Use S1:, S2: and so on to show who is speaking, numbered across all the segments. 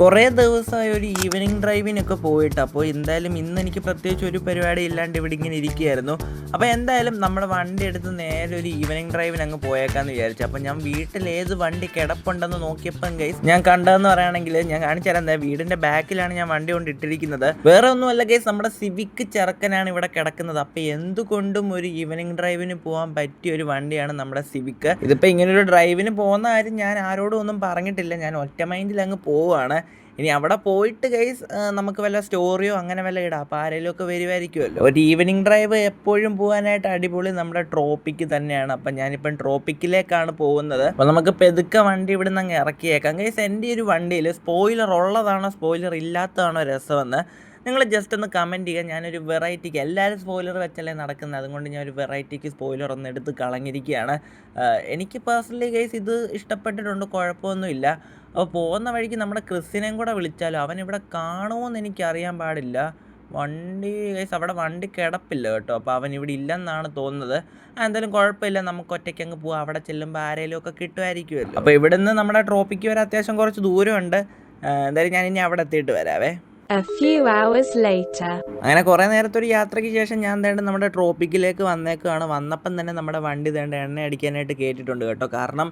S1: കുറേ ദിവസമായി ഒരു ഈവനിങ് ഡ്രൈവിനൊക്കെ പോയിട്ട് അപ്പോൾ എന്തായാലും ഇന്ന് എനിക്ക് പ്രത്യേകിച്ച് ഒരു പരിപാടി ഇല്ലാണ്ട് ഇവിടെ ഇങ്ങനെ ഇരിക്കുകയായിരുന്നു. അപ്പോൾ എന്തായാലും നമ്മുടെ വണ്ടി എടുത്ത് നേരെ ഒരു ഈവനിങ് ഡ്രൈവിന് അങ്ങ് പോയേക്കാന്ന് വിചാരിച്ചു. അപ്പോൾ ഞാൻ വീട്ടിൽ ഏത് വണ്ടി കിടപ്പുണ്ടെന്ന് നോക്കിയപ്പം ഗൈസ് ഞാൻ കണ്ടതെന്ന് പറയുകയാണെങ്കിൽ ഞാൻ കാണിച്ചു തരാം. ദേ വീടിന്റെ ബാക്കിലാണ് ഞാൻ വണ്ടി കൊണ്ട് ഇട്ടിരിക്കുന്നത് വേറെ ഒന്നുമല്ല ഗൈസ് നമ്മുടെ സിവിക്ക് ചെറുക്കനാണ് ഇവിടെ കിടക്കുന്നത്. അപ്പോൾ എന്തുകൊണ്ടും ഒരു ഈവനിങ് ഡ്രൈവിന് പോകാൻ പറ്റിയ ഒരു വണ്ടിയാണ് നമ്മുടെ സിവിക്ക് ഇതിപ്പോൾ ഇങ്ങനൊരു ഡ്രൈവിന് പോകുന്ന കാര്യം ഞാൻ ആരോടും ഒന്നും പറഞ്ഞിട്ടില്ല. ഞാൻ ഒറ്റ മൈൻഡിൽ അങ്ങ് പോവുകയാണ്. ഇനി അവിടെ പോയിട്ട് ഗൈസ് നമുക്ക് വല്ല സ്റ്റോറിയോ അങ്ങനെ വല്ല ഇടാം. അപ്പോൾ ആരെങ്കിലും ഒക്കെ വരുമായിരിക്കുമല്ലോ ഒരു ഈവനിങ് ഡ്രൈവ് എപ്പോഴും പോകാനായിട്ട് അടിപൊളി നമ്മുടെ ട്രോപ്പിക്ക് തന്നെയാണ്. അപ്പം ഞാനിപ്പം ട്രോപ്പിക്കിലേക്കാണ് പോകുന്നത്. അപ്പോൾ നമുക്ക് പെതുക്കെ വണ്ടി ഇവിടെ നിന്ന് അങ്ങ് ഇറക്കിയേക്കാം. ഗൈസ് എന്റെ ഒരു വണ്ടിയിൽ സ്പോയിലർ ഉള്ളതാണോ സ്പോയിലർ ഇല്ലാത്തതാണോ രസമെന്ന് നിങ്ങൾ ജസ്റ്റ് ഒന്ന് കമന്റ് ചെയ്യുക. ഞാനൊരു വെറൈറ്റിക്ക് എല്ലാവരും സ്പോയിലർ വെച്ചല്ലേ നടക്കുന്നത്. അതുകൊണ്ട് ഞാൻ ഒരു വെറൈറ്റിക്ക് സ്പോയിലർ ഒന്ന് എടുത്ത് കളഞ്ഞിരിക്കുകയാണ്. എനിക്ക് പേഴ്സണലി ഗൈസ് ഇത് ഇഷ്ടപ്പെട്ടിട്ടുണ്ട്. കുഴപ്പമൊന്നുമില്ല. അപ്പോൾ പോകുന്ന വഴിക്ക് നമ്മുടെ ക്രിസ്സിനെയും കൂടെ വിളിച്ചാലോ? അവൻ ഇവിടെ കാണുമോയെന്ന് എനിക്കറിയാൻ പാടില്ല. വണ്ടി ഗൈസ് അവിടെ വണ്ടി കിടപ്പില്ല കേട്ടോ. അപ്പോൾ അവൻ ഇവിടെ ഇല്ലെന്നാണ് തോന്നുന്നത്. എന്തായാലും കുഴപ്പമില്ല. നമുക്ക് ഒറ്റയ്ക്ക് അങ്ങ് പോവാം. അവിടെ ചെല്ലുമ്പോൾ ആരെങ്കിലും ഒക്കെ കിട്ടുമായിരിക്കുമല്ലോ. അപ്പോൾ ഇവിടുന്ന് നമ്മുടെ ട്രോപ്പിക്ക് വരെ അത്യാവശ്യം കുറച്ച് ദൂരമുണ്ട്. എന്തായാലും ഞാൻ ഇനി അവിടെ എത്തിയിട്ട് വരാവേ. അങ്ങനെ കുറേ നേരത്തെ ഒരു യാത്രയ്ക്ക് ശേഷം ഞാൻ തേണ്ട നമ്മുടെ ട്രോപ്പിക്കിലേക്ക് വന്നേക്കാണ് വന്നപ്പം തന്നെ നമ്മുടെ വണ്ടി തേണ്ട എണ്ണ അടിക്കാനായിട്ട് കേട്ടിട്ടുണ്ട് കേട്ടോ. കാരണം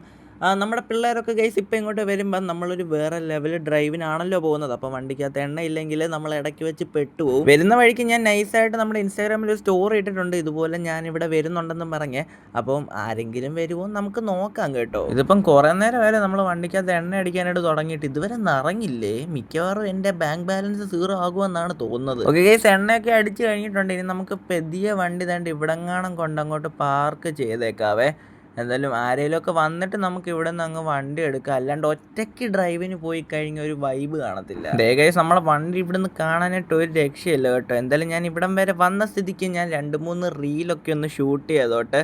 S1: നമ്മുടെ പിള്ളേരൊക്കെ ഗൈസ് ഇപ്പം ഇങ്ങോട്ട് വരുമ്പം നമ്മളൊരു വേറെ ലെവൽ ഡ്രൈവിനാണല്ലോ പോകുന്നത്. അപ്പോൾ വണ്ടിക്കകത്ത് എണ്ണ ഇല്ലെങ്കിൽ നമ്മൾ ഇടയ്ക്ക് വെച്ച് പെട്ടുപോകും വരുന്ന വഴിക്ക് ഞാൻ നൈസായിട്ട് നമ്മുടെ ഇൻസ്റ്റാഗ്രാമിൽ ഒരു സ്റ്റോറി ഇട്ടിട്ടുണ്ട്. ഇതുപോലെ ഞാൻ ഇവിടെ വരുന്നുണ്ടെന്നും പറഞ്ഞ്. അപ്പം ആരെങ്കിലും വരുമോ നമുക്ക് നോക്കാം കേട്ടോ. ഇതിപ്പം കുറേ നേരം വരെ നമ്മൾ വണ്ടിക്കകത്ത് എണ്ണ അടിക്കാനായിട്ട് തുടങ്ങിയിട്ട്. ഇതുവരെ നിറങ്ങില്ലേ മിക്കവാറും എന്റെ ബാങ്ക് ബാലൻസ് സീറോ ആകുമെന്നാണ് തോന്നുന്നത്. ഓക്കെ ഗൈസ് എണ്ണയൊക്കെ അടിച്ച് കഴിഞ്ഞിട്ടുണ്ട്. ഇനി നമുക്ക് പെതിയ വണ്ടി തേണ്ട ഇവിടെങ്ങാണം കൊണ്ടങ്ങോട്ട് പാർക്ക് ചെയ്തേക്കാവേ. എന്തായാലും ആരെങ്കിലും ഒക്കെ വന്നിട്ട് നമുക്ക് ഇവിടെ നിന്ന് അങ്ങ് വണ്ടി എടുക്കാം. അല്ലാണ്ട് ഒറ്റയ്ക്ക് ഡ്രൈവിന് പോയി കഴിഞ്ഞ ഒരു വൈബ് കാണത്തില്ല. ഗൈസ് നമ്മളെ വണ്ടി ഇവിടുന്ന് കാണാനായിട്ട് ഒരു രക്ഷയില്ല കേട്ടോ. എന്തായാലും ഞാൻ ഇവിടം വരെ വന്ന സ്ഥിതിക്ക് ഞാൻ രണ്ട് മൂന്ന് റീലൊക്കെ ഒന്ന് ഷൂട്ട് ചെയ്തോട്ട്.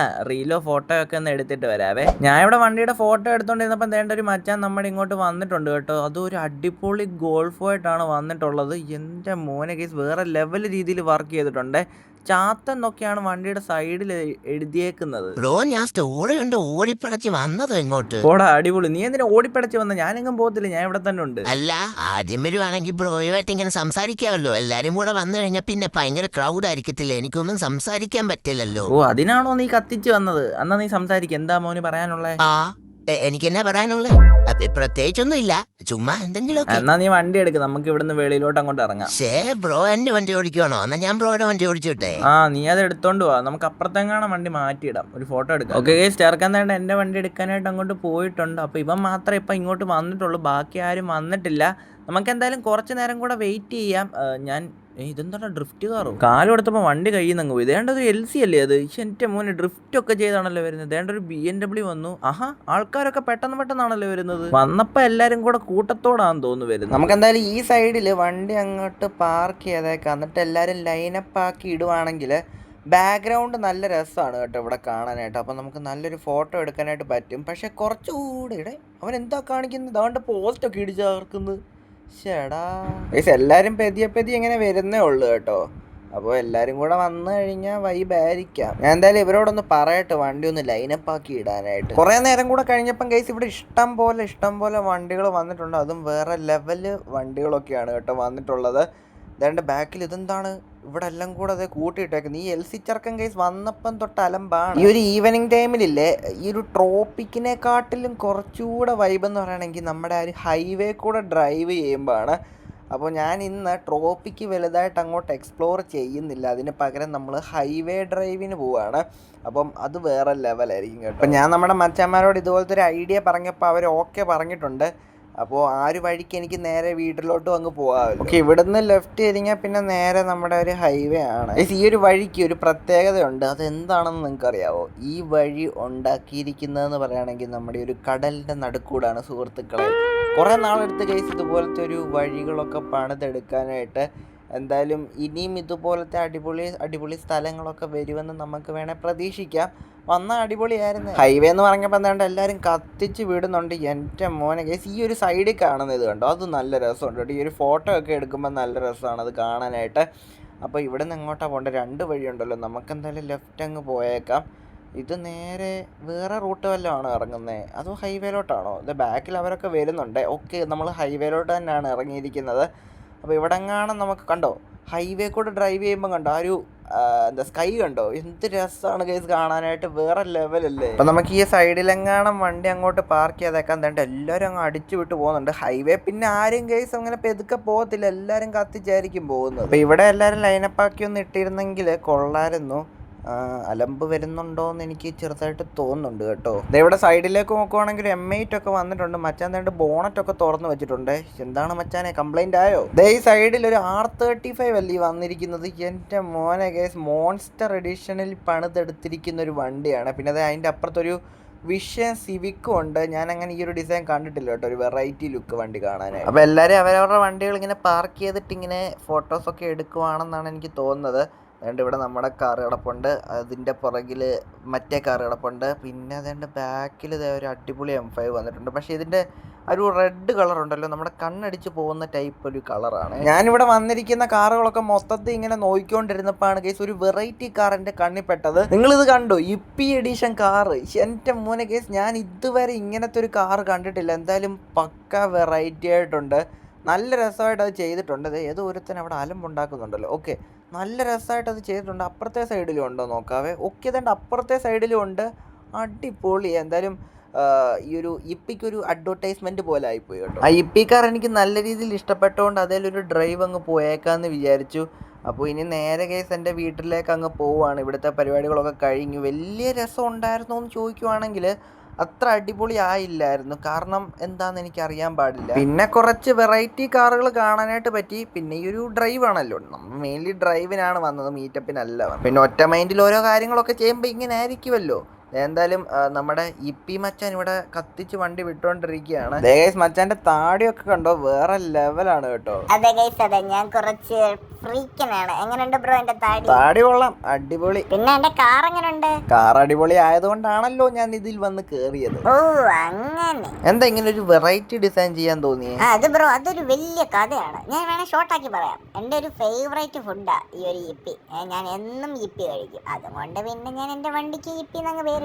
S1: ആ റീലോ ഫോട്ടോ ഒക്കെ ഒന്ന് എടുത്തിട്ട് വരാവേ. ഞാൻ ഇവിടെ വണ്ടിയുടെ ഫോട്ടോ എടുത്തോണ്ടിരുന്നപ്പം വേണ്ട ഒരു മച്ചാൻ നമ്മുടെ ഇങ്ങോട്ട് വന്നിട്ടുണ്ട് കേട്ടോ. അതും ഒരു അടിപൊളി ഗോൾഫോ ആയിട്ടാണ് വന്നിട്ടുള്ളത്. എന്റെ മോനെ കേസ് വേറെ ലെവൽ രീതിയിൽ വർക്ക് ചെയ്തിട്ടുണ്ട്. ചാത്തൻ എന്നൊക്കെയാണ് വണ്ടിയുടെ സൈഡിൽ എഴുതിയേക്കുന്നത്.
S2: ബ്രോ ഞാൻ സ്റ്റോറി കണ്ട് ഓടിപ്പടച്ച് വന്നത് ഇങ്ങോട്ട്
S1: ഓടാ അടിപൊളി. നീ എന്തിനാ ഓടിപ്പടച്ച് വന്ന? ഞാനെങ്ങും പോകത്തില്ല. ഞാൻ ഇവിടെ തന്നെ ഉണ്ട്.
S2: അല്ല ആദ്യം വരുവാണെങ്കിൽ ബ്രോയുമായിട്ട് ഇങ്ങനെ സംസാരിക്കാമല്ലോ. എല്ലാരും കൂടെ വന്നു കഴിഞ്ഞാൽ പിന്നെ ഭയങ്കര ക്രൗഡ് ആയിരിക്കത്തില്ല? എനിക്കൊന്നും സംസാരിക്കാൻ പറ്റില്ലല്ലോ.
S1: ഓ അതിനാണോ നീ കത്തിച്ച് വന്നത്? അന്നാ നീ സംസാരിക്കും. എന്താ മോന് പറയാനുള്ളത്
S2: ആ എനിക്ക് എന്നാ പറയാനുള്ളത് അത് പ്രത്യേകിച്ചൊന്നും ഇല്ല ചുമ്മാ എന്തെങ്കിലും
S1: എന്നാ നീ വണ്ടി എടുക്ക്. നമുക്ക് ഇവിടുന്ന് വെളിയിലോട്ട് അങ്ങോട്ട് ഇറങ്ങാം.
S2: ശേ ബ്രോ എന്റെ വണ്ടി ഓടിക്കണോ എന്നാ ഞാൻ ബ്രോയുടെ വണ്ടി ഓടിച്ചോട്ടെ
S1: ആ നീ അത് എടുത്തോണ്ട് പോവാ നമുക്ക് അപ്പുറത്തെങ്ങാണ് വണ്ടി മാറ്റിയിടാം. ഒരു ഫോട്ടോ എടുക്കാം. ഓക്കെ ചേർക്കാൻ തന്നെ എന്റെ വണ്ടി എടുക്കാനായിട്ട് അങ്ങോട്ട് പോയിട്ടുണ്ട്. അപ്പോൾ ഇവൻ മാത്രമേ ഇപ്പൊ ഇങ്ങോട്ട് വന്നിട്ടുള്ളൂ. ബാക്കി ആരും വന്നിട്ടില്ല. നമുക്ക് എന്തായാലും കുറച്ച് നേരം കൂടെ വെയിറ്റ് ചെയ്യാം. ഞാൻ ഏയ് ഇതെന്താ ഡ്രിഫ്റ്റ് കാറോ കാലം എടുത്തപ്പോ വണ്ടി കയ്യിൽ നിന്ന് പോയി. ഇതേണ്ട ഒരു എൽ സി അല്ലേ അത്? എന്റെ മോനെ ഡ്രിഫ്റ്റ് ഒക്കെ ചെയ്താണല്ലോ വരുന്നത്. ഇതേണ്ട ഒരു ബി എം ഡബ്ല്യൂ വന്നു. ആഹാ ആൾക്കാരൊക്കെ പെട്ടെന്ന് പെട്ടെന്നാണല്ലോ വരുന്നത്. വന്നപ്പോൾ എല്ലാവരും കൂടെ കൂട്ടത്തോടാന്ന് തോന്നുന്നു വരുന്നത്. നമുക്ക് എന്തായാലും ഈ സൈഡിൽ വണ്ടി അങ്ങോട്ട് പാർക്ക് ചെയ്തേക്കാം. എന്നിട്ട് എല്ലാവരും ലൈനപ്പ് ആക്കി ഇടുവാണെങ്കിൽ ബാക്ക്ഗ്രൗണ്ട് നല്ല രസമാണ് കേട്ടോ ഇവിടെ കാണാനായിട്ട്. അപ്പം നമുക്ക് നല്ലൊരു ഫോട്ടോ എടുക്കാനായിട്ട് പറ്റും. പക്ഷെ കുറച്ചുകൂടി ഇടെ അവൻ എന്താ കാണിക്കുന്നത് അതുകൊണ്ട് പോസ്റ്റൊക്കെ ഇടിച്ച് എല്ലാവരും പെതിയെ പെതി ഇങ്ങനെ വരുന്നേ ഉള്ളു കേട്ടോ. അപ്പോൾ എല്ലാവരും കൂടെ വന്നു കഴിഞ്ഞാൽ വൈബായിരിക്കാം ഞാൻ എന്തായാലും ഇവരോടൊന്ന് പറയട്ടെ വണ്ടി ഒന്ന് ലൈനപ്പ് ആക്കി ഇടാനായിട്ട്. കുറേ നേരം കൂടെ കഴിഞ്ഞപ്പം കേസ് ഇവിടെ ഇഷ്ടം പോലെ ഇഷ്ടം പോലെ വണ്ടികൾ വന്നിട്ടുണ്ട്. അതും വേറെ ലെവൽ വണ്ടികളൊക്കെയാണ് കേട്ടോ വന്നിട്ടുള്ളത്. ഇതാണ്ട് ബാക്കിൽ ഇതെന്താണ്? ഇവിടെ എല്ലാം കൂടെ അതേ കൂട്ടിയിട്ടേക്കുന്നത് ഈ എൽ സി ചർക്കൻ കേസ് വന്നപ്പം തൊട്ട് അലമ്പാണ്. ഈ ഒരു ഈവനിങ് ടൈമിലില്ലേ ഈ ഒരു ട്രോപ്പിക്കിനെക്കാട്ടിലും കുറച്ചുകൂടെ വൈബ് എന്ന് പറയുകയാണെങ്കിൽ നമ്മുടെ ആ ഒരു ഹൈവേ കൂടെ ഡ്രൈവ് ചെയ്യുമ്പോഴാണ്. അപ്പോൾ ഞാൻ ഇന്ന് ട്രോപ്പിക്ക് വലുതായിട്ട് അങ്ങോട്ട് എക്സ്പ്ലോർ ചെയ്യുന്നില്ല. അതിന് പകരം നമ്മൾ ഹൈവേ ഡ്രൈവിന് പോവുകയാണ് അപ്പം അത് വേറെ ലെവലായിരിക്കും കേട്ടോ. അപ്പം ഞാൻ നമ്മുടെ മച്ചന്മാരോട് ഇതുപോലത്തെ ഒരു ഐഡിയ പറഞ്ഞപ്പോൾ അവർ ഓക്കെ പറഞ്ഞിട്ടുണ്ട്. അപ്പോൾ ആ ഒരു വഴിക്ക് എനിക്ക് നേരെ വീട്ടിലോട്ടും അങ്ങ് പോകാമല്ലോ. ഓക്കെ ഇവിടുന്ന് ലെഫ്റ്റ് തിരിഞ്ഞാൽ പിന്നെ നേരെ നമ്മുടെ ഒരു ഹൈവേ ആണ്. ഈ ഒരു വഴിക്ക് ഒരു പ്രത്യേകതയുണ്ട്. അതെന്താണെന്ന് നിങ്ങൾക്ക് അറിയാവോ ഈ വഴി ഉണ്ടാക്കിയിരിക്കുന്നതെന്ന് പറയുകയാണെങ്കിൽ നമ്മുടെ ഒരു കടലിന്റെ നടുക്കൂടാണ് സുഹൃത്തുക്കളെ. കുറേ നാളെടുത്ത് കേസ് ഇതുപോലത്തെ ഒരു വഴികളൊക്കെ പണിതെടുക്കാനായിട്ട് എന്തായാലും ഇനിയും ഇതുപോലത്തെ അടിപൊളി അടിപൊളി സ്ഥലങ്ങളൊക്കെ വരുമെന്ന് നമുക്ക് വേണേൽ പ്രതീക്ഷിക്കാം. വന്ന അടിപൊളിയായിരുന്നു. ഹൈവേ എന്ന് പറഞ്ഞപ്പോൾ എന്താണ്ട് എല്ലാവരും കത്തിച്ച് വിടുന്നുണ്ട് എന്റെ മോനെ. കേസ് ഈ ഒരു സൈഡിൽ കാണുന്നത് കണ്ടോ? അത് നല്ല രസമുണ്ട് ഈ ഒരു ഫോട്ടോ ഒക്കെ എടുക്കുമ്പോൾ നല്ല രസമാണ് അത് കാണാനായിട്ട്. അപ്പോൾ ഇവിടെ നിന്ന് എങ്ങോട്ടാണ് പോകേണ്ടത് രണ്ട് വഴിയുണ്ടല്ലോ. നമുക്ക് എന്തായാലും ലെഫ്റ്റ് അങ്ങ് പോയേക്കാം.
S3: ഇത് നേരെ വേറെ റൂട്ട് വല്ലതും ആണോ ഇറങ്ങുന്നത് അതോ ഹൈവേയിലോട്ടാണോ ഇത് ബാക്കിൽ അവരൊക്കെ വരുന്നുണ്ട്. ഓക്കെ നമ്മൾ ഹൈവേയിലോട്ട് തന്നെയാണ് ഇറങ്ങിയിരിക്കുന്നത്. അപ്പോൾ ഇവിടെങ്ങാണ് നമുക്ക് കണ്ടോ? ഹൈവേ കൂടെ ഡ്രൈവ് ചെയ്യുമ്പോൾ കണ്ടോ? ആ ഒരു എന്താ സ്കൈ കണ്ടോ? എന്ത് രസമാണ് കേസ് കാണാനായിട്ട്. വേറെ ലെവലല്ലേ അപ്പൊ നമുക്ക് ഈ സൈഡിലെങ്ങാണം വണ്ടി അങ്ങോട്ട് പാർക്ക് ചെയ്തേക്കാൻ തേണ്ട എല്ലാവരും അങ്ങ് അടിച്ചു വിട്ട് പോകുന്നുണ്ട്. ഹൈവേ പിന്നെ ആരും കേസ് അങ്ങനെ പെതുക്കെ പോകത്തില്ല. എല്ലാരും കത്തിച്ചായിരിക്കും പോകുന്നത്. അപ്പൊ ഇവിടെ എല്ലാവരും ലൈനപ്പാക്കി ഒന്ന് ഇട്ടിരുന്നെങ്കിൽ കൊള്ളായിരുന്നു അലമ്പ് വരുന്നുണ്ടോ എന്ന് എനിക്ക് ചെറുതായിട്ട് തോന്നുന്നുണ്ട് കേട്ടോ. ഇവിടെ സൈഡിലേക്ക് നോക്കുവാണെങ്കിൽ എം എയ്റ്റ് ഒക്കെ വന്നിട്ടുണ്ട്. മച്ചാൻ തേണ്ട് ബോണറ്റ് ഒക്കെ തുറന്നു വെച്ചിട്ടുണ്ട്. എന്താണ് മച്ചാനെ കംപ്ലൈന്റ് ആയോ? ദേ ഈ സൈഡിൽ ഒരു ആർ തേർട്ടി ഫൈവ് അല്ലേ വന്നിരിക്കുന്നത്? എന്റെ മോനെ കേസ് മോൺസ്റ്റർ എഡിഷനിൽ പണിതെടുത്തിരിക്കുന്ന ഒരു വണ്ടിയാണ്. പിന്നെ അത് അതിന്റെ അപ്പുറത്തൊരു വിഷയം സിവിക്കും ഉണ്ട്. ഞാൻ അങ്ങനെ ഈ ഒരു ഡിസൈൻ കണ്ടിട്ടില്ല കേട്ടോ ഒരു വെറൈറ്റി ലുക്ക് വണ്ടി കാണാൻ അപ്പോൾ എല്ലാവരും അവരവരുടെ വണ്ടികൾ ഇങ്ങനെ പാർക്ക് ചെയ്തിട്ട് ഇങ്ങനെ ഫോട്ടോസൊക്കെ എടുക്കുവാണെന്നാണ് എനിക്ക് തോന്നുന്നത്. അതുകൊണ്ട് ഇവിടെ നമ്മുടെ കാർ കിടപ്പുണ്ട്. അതിന്റെ പുറകിൽ മറ്റേ കാർ കിടപ്പുണ്ട്. പിന്നെ അതുകൊണ്ട് ബാക്കിൽ ഇതേ ഒരു അടിപൊളി എം ഫൈവ് വന്നിട്ടുണ്ട്. പക്ഷേ ഇതിന്റെ ഒരു റെഡ് കളർ ഉണ്ടല്ലോ. നമ്മുടെ കണ്ണടിച്ച് പോകുന്ന ടൈപ്പ് ഒരു കളറാണ് ഞാനിവിടെ വന്നിരിക്കുന്ന കാറുകളൊക്കെ മൊത്തത്തിൽ ഇങ്ങനെ നോക്കിക്കൊണ്ടിരുന്നപ്പോഴാണ് കേസ് ഒരു വെറൈറ്റി കാർ എന്റെ കണ്ണിപ്പെട്ടത് നിങ്ങളിത് കണ്ടോ? ഇപ്പി എഡീഷൻ കാർ എന്റെ മോനെ കേസ് ഞാൻ ഇതുവരെ ഇങ്ങനത്തെ ഒരു കാർ കണ്ടിട്ടില്ല. എന്തായാലും പക്ക വെറൈറ്റി ആയിട്ടുണ്ട്. നല്ല രസമായിട്ട് അത് ചെയ്തിട്ടുണ്ട്. ഏതോ ഒരുത്തൻ അവിടെ അലമ്പുണ്ടാക്കുന്നുണ്ടല്ലോ. ഓക്കെ നല്ല രസമായിട്ട് അത് ചെയ്തിട്ടുണ്ട്. അപ്പുറത്തെ സൈഡിലും ഉണ്ടോ നോക്കാവേ. ഒക്കെ തന്നെ അപ്പുറത്തെ സൈഡിലും ഉണ്ട്. അടിപൊളി. എന്തായാലും ഈ ഒരു ഇപ്പിക്ക് ഒരു അഡ്വർടൈസ്മെന്റ് പോലെ ആയിപ്പോയി കേട്ടോ. ആ ഇപ്പി കാർ എനിക്ക് നല്ല രീതിയിൽ ഇഷ്ടപ്പെട്ടതുകൊണ്ട് അതിലൊരു ഡ്രൈവ് അങ്ങ് പോയേക്കാന്ന് വിചാരിച്ചു. അപ്പോൾ ഇനി നേരെ കേസ് എന്റെ വീട്ടിലേക്ക് അങ്ങ് പോവുകയാണ് ഇവിടുത്തെ പരിപാടികളൊക്കെ കഴിഞ്ഞു. വലിയ രസം ഉണ്ടായിരുന്നോ എന്ന് ചോദിക്കുവാണെങ്കിൽ അത്ര അടിപൊളി ആയില്ലായിരുന്നു കാരണം എന്താന്ന് എനിക്ക് അറിയാൻ പാടില്ല. പിന്നെ കുറച്ച് വെറൈറ്റി കാറുകൾ കാണാനായിട്ട് പറ്റി. പിന്നെ ഈ ഒരു ഡ്രൈവ് ആണല്ലോ നമ്മൾ മെയിൻലി ഡ്രൈവിനാണ് വന്നത് മീറ്റപ്പിനല്ല. പിന്നെ ഒറ്റ മൈൻഡിൽ ഓരോ കാര്യങ്ങളൊക്കെ ചെയ്യുമ്പോൾ ഇങ്ങനെ ആയിരിക്കുമല്ലോ എന്തായാലും നമ്മുടെ ഇപ്പി മച്ചാൻ ഇവിടെ കത്തിച്ച് വണ്ടി വിട്ടുകൊണ്ടിരിക്കുകയാണ് ദേഗേസ് മച്ചാന്റെ താടിയൊക്കെ കണ്ടോ? വേറെ ലെവലാണ് കേട്ടോ.
S4: അതെ ഗൈസ് അതെ. ഞാൻ കുറച്ച് ഫ്രീക്കനാണ്. എങ്ങനെയുണ്ട് ബ്രോ എന്റെ താടി?
S3: താടി കൊള്ളാം. അടിപൊളി.
S4: പിന്നെ എന്റെ കാർ എങ്ങനെയുണ്ട്
S3: കാർ അടിപൊളി ആയതുകൊണ്ടാണല്ലോ ഞാൻ ഇതിൽ വന്ന് കേറിയത്.
S4: ഓ അങ്ങനെ.
S3: എന്താ ഇങ്ങനെ ഒരു വെറൈറ്റി ഡിസൈൻ ചെയ്യാൻ തോന്നി
S4: ആ അത് ബ്രോ അതൊരു വലിയ കഥയാണ്. ഞാൻ വേണേ ഷോർട്ടാക്കി പറയാം. എന്റെ ഒരു ഫേവറേറ്റ് ഫുഡാ ഈ ഒരു ഇപ്പി. ഞാൻ എന്നും ഇപ്പി കഴിക്കും. അതുകൊണ്ട് പിന്നെ ഞാൻ എന്റെ വണ്ടിക്ക് ഇപ്പി എന്നങ്ങ്
S3: ഏ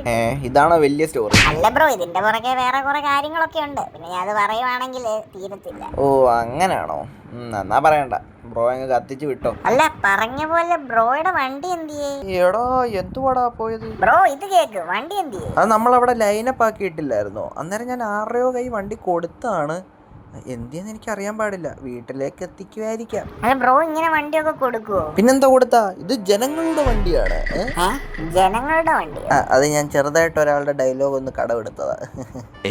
S3: ഇതാണോ വലിയ സ്റ്റോറി
S4: അല്ല ബ്രോ ഇതിന്റെ പുറകെ വേറെ കുറെ കാര്യങ്ങളൊക്കെ ഉണ്ട്. പിന്നെ ഞാൻ അത് പറയുവാണെങ്കിൽ തീരത്തില്ല.
S3: ഓ അങ്ങനെയാണോ? എന്നാ പറയണ്ട. ബ്രോ അങ്ങ് കത്തിച്ച് വിട്ടോ.
S4: അല്ല പറഞ്ഞ പോലെ ബ്രോയുടെ വണ്ടി എന്തിയേ?
S3: എടോ എന്തുവാടാ പോയത്?
S4: ബ്രോ ഇത് കേക്ക്. വണ്ടി എന്തിയേ?
S3: അത് നമ്മളവിടെ ലൈനപ്പ് ആക്കിയിട്ടില്ലായിരുന്നോ. അന്നേരം ഞാൻ ആരുടെയോ കൈ വണ്ടി കൊടുത്താണ്. എന്തിയെന്ന് എനിക്ക് അറിയാൻ പാടില്ല. വീട്ടിലേക്ക് എത്തിക്കുമായിരിക്കാം
S4: ബ്രോ ഇങ്ങനെ വണ്ടിയൊക്കെ കൊടുക്കുവോ?
S3: പിന്നെന്താ കൊടുത്താ? ഇത് ജനങ്ങളുടെ വണ്ടിയാണ്. ഏ?
S4: ഏ ജനങ്ങളുടെ വണ്ടി
S3: ആ അത് ഞാൻ ചെറുതായിട്ട് ഒരാളുടെ ഡയലോഗ് ഒന്ന് കടമെടുത്തതാ.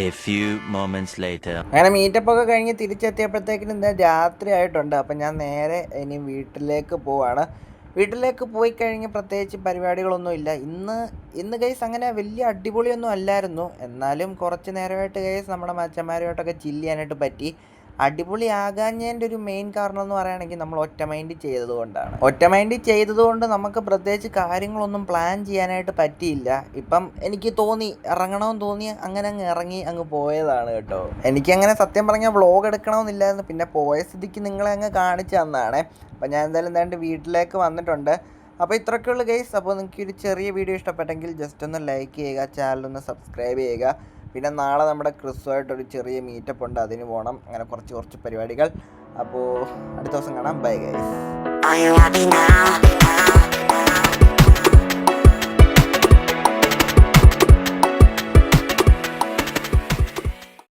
S5: A few moments later.
S3: അങ്ങനെ മീറ്റപ്പ് ഒക്കെ കഴിഞ്ഞ് തിരിച്ചെത്തിയപ്പോഴത്തേക്കിനും എന്താ രാത്രി ആയിട്ടുണ്ട് അപ്പം ഞാൻ നേരെ ഇനി വീട്ടിലേക്ക് പോവാണ്. വീട്ടിലേക്ക് പോയി കഴിഞ്ഞ് പ്രത്യേകിച്ച് പരിപാടികളൊന്നുമില്ല ഇന്ന് ഇന്ന് ഗൈസ് അങ്ങനെ വലിയ അടിപൊളിയൊന്നും അല്ലായിരുന്നു. എന്നാലും കുറച്ച് നേരമായിട്ട് ഗൈസ് നമ്മുടെ മച്ചന്മാരുമായിട്ടൊക്കെ ചില്ല് ചെയ്യാനായിട്ട് പറ്റി. അടിപൊളി ആകാഞ്ഞതിന്റെ ഒരു മെയിൻ കാരണം എന്ന് പറയുകയാണെങ്കിൽ നമ്മൾ ഒറ്റ മൈൻഡ് ചെയ്തതുകൊണ്ടാണ് ഒറ്റ മൈൻഡ് ചെയ്തതുകൊണ്ട് നമുക്ക് പ്രത്യേകിച്ച് കാര്യങ്ങളൊന്നും പ്ലാൻ ചെയ്യാനായിട്ട് പറ്റിയില്ല. ഇപ്പം എനിക്ക് തോന്നി ഇറങ്ങണമെന്ന് തോന്നി അങ്ങനെ അങ്ങ് ഇറങ്ങി അങ്ങ് പോയതാണ് കേട്ടോ. എനിക്ക് അങ്ങനെ സത്യം പറഞ്ഞാൽ വ്ളോഗ് എടുക്കണമെന്നില്ലായിരുന്നു. പിന്നെ പോയ സ്ഥിതിക്ക് നിങ്ങളെ അങ്ങ് കാണിച്ചു തന്നാണ്. അപ്പം ഞാൻ എന്തായാലും എന്താണ്ട് വീട്ടിലേക്ക് വന്നിട്ടുണ്ട്. അപ്പോൾ ഇത്രയൊക്കെയുള്ള ഗൈസ് അപ്പോൾ നിങ്ങൾക്ക് ഒരു ചെറിയ വീഡിയോ ഇഷ്ടപ്പെട്ടെങ്കിൽ ജസ്റ്റ് ഒന്ന് ലൈക്ക് ചെയ്യുക ചാനൽ ഒന്ന് സബ്സ്ക്രൈബ് ചെയ്യുക. പിന്നെ നാളെ നമ്മുടെ ക്രിസ്തുമായിട്ടൊരു ചെറിയ മീറ്റപ്പ് ഉണ്ട്. അതിന് പോകണം അങ്ങനെ കുറച്ച് കുറച്ച് പരിപാടികൾ. അപ്പോൾ അടുത്ത ദിവസം കാണാം. Bye guys